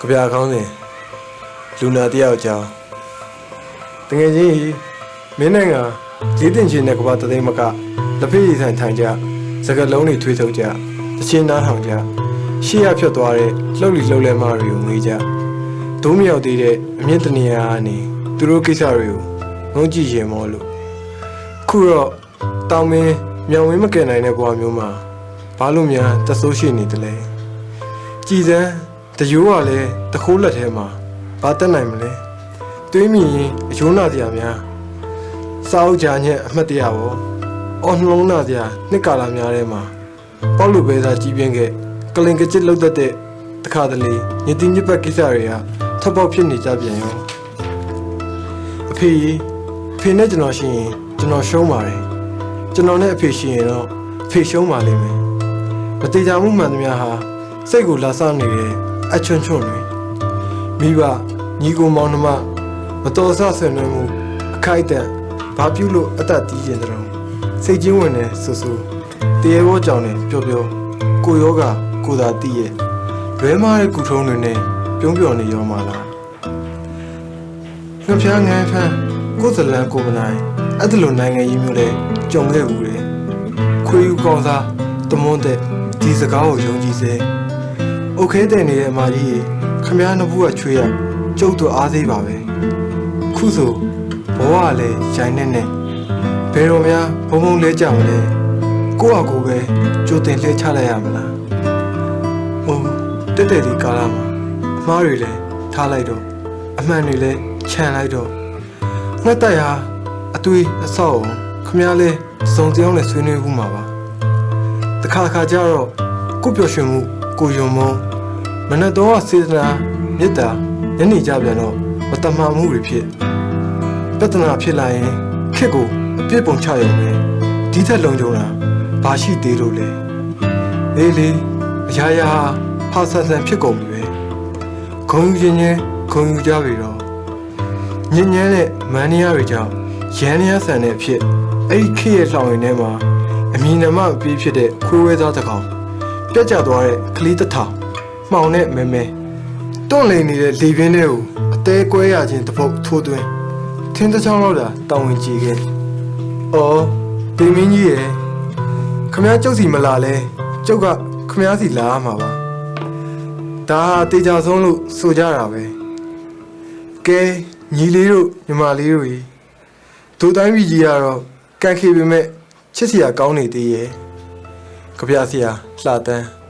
ကြပြကောင်းစဉ်လူနာတယောက်အကြောင်းတကယ်ချင်းကြီးမင်းနိုင်ငံလေးတင်ချင်းနဲ့ကဘာတသိမ်းမကလက်ဖေးရည်ဆန်ထိုင်ကြစကလုံးတွေထွေးထုတ်ကြတချင်းနားထောင်ကြရှေ့ရဖြတ်သွားတဲ့လှုပ်လီလှုပ်လဲမတွေကိုငေးကြဒုံးမြောက်သေးတဲ့အမြင့်တနေရာကနေသူတို့ကိစ္စတွေကိုငုံကြည့်ရင်မောလို့ခုတော့တောင်မင်းမြောင်ဝင်းမကယ်နိုင်တဲ့ဘဝမျိုးမှာဘာလို့များတဆိုးရှိနေတယ်လဲကြည်စမ်း တရိုးကလည်းတခိုးလက်ထဲမှာဘာတက်နိုင်မလဲတွေးမိရင်အယိုးနာစရာများစာအုပ်ကြာညက်အမှတ်တရပေါ့အော်နှလုံးနာစရာနှစ်ကာလများထဲမှာပေါ့လူပဲသားကြီးပြင်းခဲ့ကလင်ကကြစ်လောက်တတ်တဲ့တခါတလေညတိညစ်ပတ်ကိစ္စတွေကထပ်ပေါက်ဖြစ်နေကြပြန်ရောအဖေကြီးအဖေနဲ့ကျွန်တော်ရှိရင်ကျွန်တော်ရှုံးပါတယ်ကျွန်တော်နဲ့အဖေရှိရင်တော့အဖေရှုံးပါလိမ့်မယ်မတေချာမှုမှန်သမျှဟာစိတ်ကိုလာဆနေတယ် အချွန်းချွန်းတွေမိဘညီကိုမောင်နှမမတော်ဆဆင်နွှဲမှုအခိုက်အတန့်ဘာပြုလို့အသက်တီးရင်တရုံစိတ်ချင်းဝင်နေဆူဆူတရေဘောကြောင်နေပျော်ပျော်ကိုယောဂကိုသာတီးရဲ့လွဲမားတဲ့ကုထုံးတွေနဲ့ပြုံးပျော်နေရောမှာလားငှက်ဖျားငန်းဖန်းကိုယ်စလန်ကိုမနိုင်အဲ့ဒါလိုနိုင်ငံကြီးမျိုးလဲကြုံခဲ့ဘူးတယ်ခွေးယူကောင်းစားတမွန်းတဲ့ဒီစကားကိုယုံကြည်စေ။ အုတ်ခဲတဲ့နေတဲ့အမကြီးရေခမည်းနှစ်ဘူးကချွေးရကျုပ်တို့အားသေးပါပဲ။ခုဆိုဘဝကလည်းရိုင်းနေနေဘယ်တော့မှဘုံဘုံလဲကြမလဲ။ကိုယ့်အကူပဲကြိုတင်လှည့်ချလိုက်ရမလား။ဟိုတက်တက်ဒီကာလာမှာအမားတွေလည်းထားလိုက်တော့အမှန်တွေလည်းခြံလိုက်တော့ငှက်တိုက်ဟာအသွေးအဆောက်အုံခမည်းလဲစုံစင်းအောင်နဲ့ဆွေးနွေးမှုမှာပါတခါတခါကျတော့ကိုပျော်ရွှင်မှု ကိုယုံမုံမနက်တော့စေတနာမေတ္တာညနေကြပြန်တော့မတမာမှုတွေဖြစ်ပြဿနာဖြစ်လာရင်ခက်ကိုအပြစ်ပုံချရုံပဲဒီထက်လုံခြုံတာဘာရှိသေးလို့လဲအေးလေအရာရာဟာဖာဆန်ဆန်ဖြစ်ကုန်ပြီပဲဂုံယူခြင်းချင်းဂုံယူကြပြီတော့ညဉ့်ညမ်းတဲ့မန်နီယာတွေကြောင့်ရန်နီယာဆန်တဲ့အဖြစ်အဲ့ဒီခေတ်ရဲ့လှောင်ရင်ထဲမှာအမည်နာမအပြေးဖြစ်တဲ့ခွေးဝဲသားတစ်ကောင် ပြတ်ကျသွားတဲ့ကလေးတစ်ထောင်မှောင်တဲ့မဲမဲတွန့်လိန်နေတဲ့လေပြင်းတွေကိုအသေးကွဲရခြင်းတစ်ပုတ်ထိုးသွင်းထင်းတစ်ချောင်းလောက်တာတောင်းဝင်ကြည့်ခဲ့။အော်ဗိမင်းကြီးရဲ့ခမည်းကျုပ်စီမလာလဲကျုပ်ကခမည်းစီလာရမှာပါ။ဒါဟာတေချာဆုံးလို့ဆိုကြတာပဲ။ကဲညီလေးတို့ညီမလေးတို့ကြီးဒိုတိုင်းပြည်ကြီးကတော့ကန်ခေပေမဲ့ချစ်စရာကောင်းနေသေးရဲ့ ကြပြစရာလှတန်း